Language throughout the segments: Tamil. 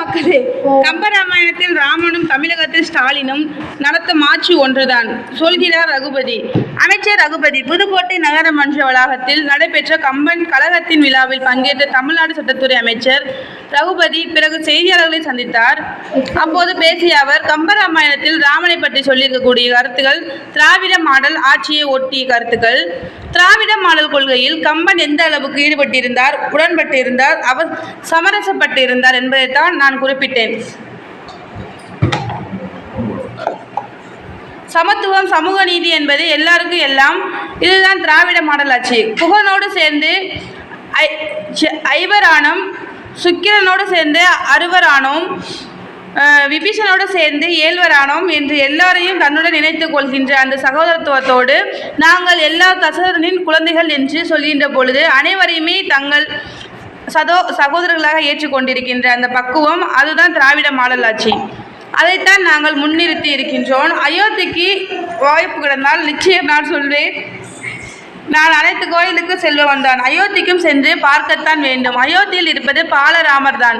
மக்களே கம்பராமாயணத்தில் ராமனும் தமிழகத்தில் ஸ்டாலினும் நடத்தும் ஆட்சி ஒன்றுதான். சொல்கிறார் ரகுபதி. அமைச்சர் ரகுபதி புதுக்கோட்டை நகரமன்ற வளாகத்தில் நடைபெற்ற கம்பன் கழகத்தின் விழாவில் பங்கேற்ற தமிழ்நாடு சட்டத்துறை அமைச்சர் ரகுபதி பிறகு செய்தியாளர்களை சந்தித்தார். அப்போது பேசிய அவர் கம்பராமாயணத்தில் ராமனை பற்றி சொல்லியிருக்கக்கூடிய கருத்துக்கள் திராவிட மாடல் ஆட்சியை ஒட்டிய கருத்துக்கள். திராவிட மாடல் கொள்கையில் கம்பன் எந்த அளவுக்கு ஈடுபட்டிருந்தார் உடன்பட்டிருந்தார் அவர் சமரசப்பட்டிருந்தார் என்பதைத்தான் நான் குறிப்பிட்டேன். சமத்துவம் சமூக நீதி என்பது எல்லாருக்கும் எல்லாம் இதுதான் திராவிட மாடல் ஆட்சி. புகனோடு சேர்ந்து ஐ- சுக்கிரனோடு சேர்ந்து அறுவரானோம் விபீஷனோடு சேர்ந்து ஏழ்வரானோம் என்று எல்லாரையும் தன்னுடன் இணைத்துக் கொள்கின்ற அந்த சகோதரத்துவத்தோடு நாங்கள் எல்லா தசரனின் குழந்தைகள் என்று சொல்கின்ற பொழுது அனைவரையுமே தங்கள் சதோ சகோதரர்களாக ஏற்றுக்கொண்டிருக்கின்ற அந்த பக்குவம் அதுதான் திராவிட மாடல் ஆட்சி. அதைத்தான் நாங்கள் முன்னிறுத்தி இருக்கின்றோம். அயோத்திக்கு வாய்ப்பு கிடந்தால் நிச்சயம் நான் சொல்வேன். நான் அனைத்து கோயிலுக்கும் செல்வன் தான் அயோத்திக்கும் சென்று பார்க்கத்தான் வேண்டும். அயோத்தியில் இருப்பது பாலராமர் தான்.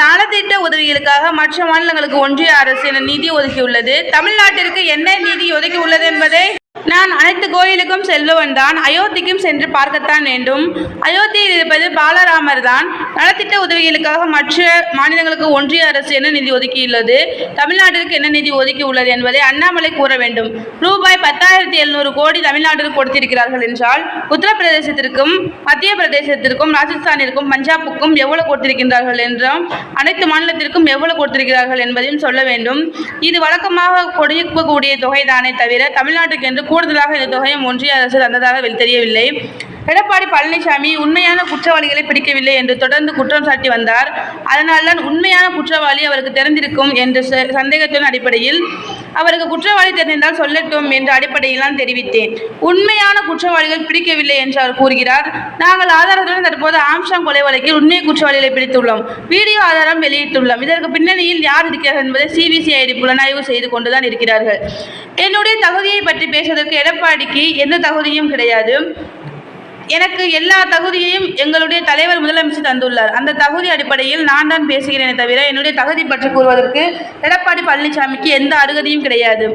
நலத்திட்ட உதவிகளுக்காக மற்ற மாநிலங்களுக்கு ஒன்றிய அரசு என நிதி ஒதுக்கியுள்ளது. தமிழ்நாட்டிற்கு என்ன நிதி ஒதுக்கி உள்ளது என்பதை நான் அனைத்து கோயிலுக்கும் செல்பவன் தான். அயோத்திக்கும் சென்று பார்க்கத்தான் வேண்டும். அயோத்தியில் இருப்பது பாலராமர் தான். நலத்திட்ட உதவிகளுக்காக மற்ற மாநிலங்களுக்கு ஒன்றிய அரசு என்ன நிதி ஒதுக்கியுள்ளது? தமிழ்நாட்டிற்கு என்ன நிதி ஒதுக்கி உள்ளது என்பதை அண்ணாமலை கூற வேண்டும். ரூபாய் பத்தாயிரத்தி எழுநூறு கோடி தமிழ்நாட்டிற்கு கொடுத்திருக்கிறார்கள் என்றால் உத்தரப்பிரதேசத்திற்கும் மத்திய பிரதேசத்திற்கும் ராஜஸ்தானிற்கும் பஞ்சாபுக்கும் எவ்வளவு கொடுத்திருக்கின்றார்கள் என்றும் அனைத்து மாநிலத்திற்கும் எவ்வளவு கொடுத்திருக்கிறார்கள் என்பதையும் சொல்ல வேண்டும். இது வழக்கமாக கொடுக்கக்கூடிய தொகைதானே தவிர தமிழ்நாட்டுக்கு என்று கூடுதலாக இந்த தொகையும் ஒன்றிய அரசு தந்ததாக தெரியவில்லை. எடப்பாடி பழனிசாமி உண்மையான குற்றவாளிகளை பிடிக்கவில்லை என்று தொடர்ந்து குற்றம் சாட்டி வந்தார். அதனால்தான் உண்மையான குற்றவாளி அவருக்கு தெரிந்திருக்கும் என்ற ச- சந்தேகத்தின் அடிப்படையில் அவருக்கு குற்றவாளி தெரிந்தால் சொல்லட்டும் என்ற அடிப்படையில் நான் தெரிவித்தேன். உண்மையான குற்றவாளிகள் பிடிக்கவில்லை என்று அவர் கூறுகிறார். நாங்கள் ஆதாரத்துடன் தற்போது ஆம்சாங் கொலை வழக்கில் உண்மை குற்றவாளிகளை பிடித்துள்ளோம். வீடியோ ஆதாரம் வெளியிட்டுள்ளோம். இதற்கு பின்னணியில் யார் இருக்கிறார்கள் என்பதை சிபிசிஐடி புலனாய்வு செய்து கொண்டுதான் இருக்கிறார்கள். என்னுடைய தகுதியை பற்றி பேசுவதற்கு எடப்பாடிக்கு எந்த தகுதியும் கிடையாது. எனக்கு எல்லா தகுதியையும் எங்களுடைய தலைவர் முதலமைச்சர் தந்துள்ளார். அந்த தகுதி அடிப்படையில் நான் தான் பேசுகிறேனே தவிர என்னுடைய தகுதி பற்றி கூறுவதற்கு எடப்பாடி பழனிசாமிக்கு எந்த அருகதையும் கிடையாது.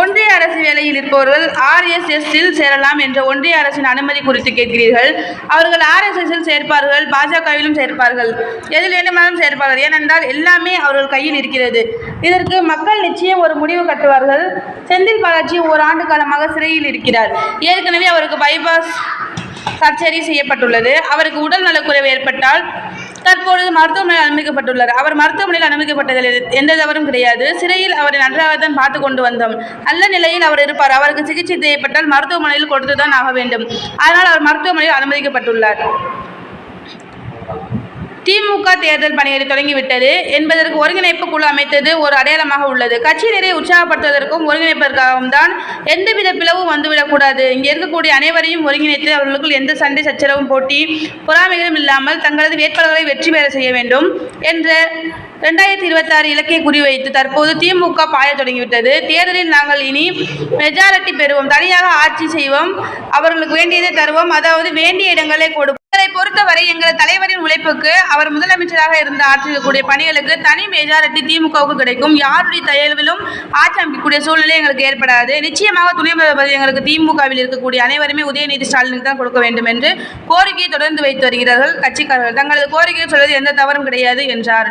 ஒன்றிய அரசு வேலையில் இருப்பவர்கள் ஆர்எஸ்எஸ்ஸில் சேரலாம் என்ற ஒன்றிய அரசின் அனுமதி குறித்து கேட்கிறீர்கள். அவர்கள் ஆர்எஸ்எஸ்ஸில் சேர்ப்பார்கள் பாஜகவிலும் சேர்ப்பார்கள். எதில் வேண்டுமானாலும் சேர்ப்பார்கள். ஏனென்றால் எல்லாமே அவர்கள் கையில் இருக்கிறது. இதற்கு மக்கள் நிச்சயம் ஒரு முடிவு கட்டுவார்கள். செந்தில் பாலாஜி ஒரு ஆண்டு காலமாக சிறையில் இருக்கிறார். ஏற்கனவே அவருக்கு பைபாஸ் சர்ஜரி செய்யப்பட்டுள்ளது. அவருக்கு உடல் நலக்குறைவு ஏற்பட்டால் தற்பொழுது மருத்துவமனையில் அனுமதிக்கப்பட்டுள்ளார். அவர் மருத்துவமனையில் அனுமதிக்கப்பட்டதில் எது- எந்த தவறும் கிடையாது. சிறையில் அவரை நன்றாக தான் பார்த்து கொண்டு வந்தோம். நல்ல நிலையில் அவர் இருப்பார். அவருக்கு சிகிச்சை தேவைப்பட்டால் மருத்துவமனையில் கொடுத்துதான் ஆக வேண்டும். அதனால் அவர் மருத்துவமனையில் அனுமதிக்கப்பட்டுள்ளார். திமுக தேர்தல் பணிகளை தொடங்கிவிட்டது என்பதற்கு ஒருங்கிணைப்பு குழு அமைத்தது ஒரு அடையாளமாக உள்ளது. கட்சியினரை உற்சாகப்படுத்துவதற்கும் ஒருங்கிணைப்பதற்காகவும் தான் எந்தவித பிளவும் வந்துவிடக்கூடாது. இங்கே இருக்கக்கூடிய அனைவரையும் ஒருங்கிணைத்து அவர்களுக்குள் எந்த சண்டை சச்சரவும் போட்டி பொறாமைகளும் இல்லாமல் தங்களது வேட்பாளர்களை வெற்றி பெற செய்ய வேண்டும் என்ற ரெண்டாயிரத்தி இருபத்தாறு இலக்கை குறிவைத்து தற்போது திமுக பாய தொடங்கிவிட்டது. தேர்தலில் நாங்கள் இனி மெஜாரிட்டி பெறுவோம். தனியாக ஆட்சி செய்வோம். அவர்களுக்கு வேண்டியதை தருவோம். அதாவது வேண்டிய இடங்களை கொடுப்போம். எங்களை பொறுத்தவரை எங்கள் தலைவரின் உழைப்புக்கு அவர் முதலமைச்சராக இருந்து ஆற்றக்கூடிய பணிகளுக்கு தனி மெஜாரிட்டி திமுகவுக்கு கிடைக்கும். யாருடைய தயவிலும் ஆட்சி அமைக்கக்கூடிய சூழ்நிலை எங்களுக்கு ஏற்படாது. நிச்சயமாக துணை முதல்வர் எங்களுக்கு திமுகவில் இருக்கக்கூடிய அனைவருமே உதயநிதி ஸ்டாலினுக்கு தான் கொடுக்க வேண்டும் என்று கோரிக்கையை தொடர்ந்து வைத்து வருகிறார்கள் கட்சிக்காரர்கள். தங்களது கோரிக்கையை சொல்வது எந்த தவறும் கிடையாது என்றார்.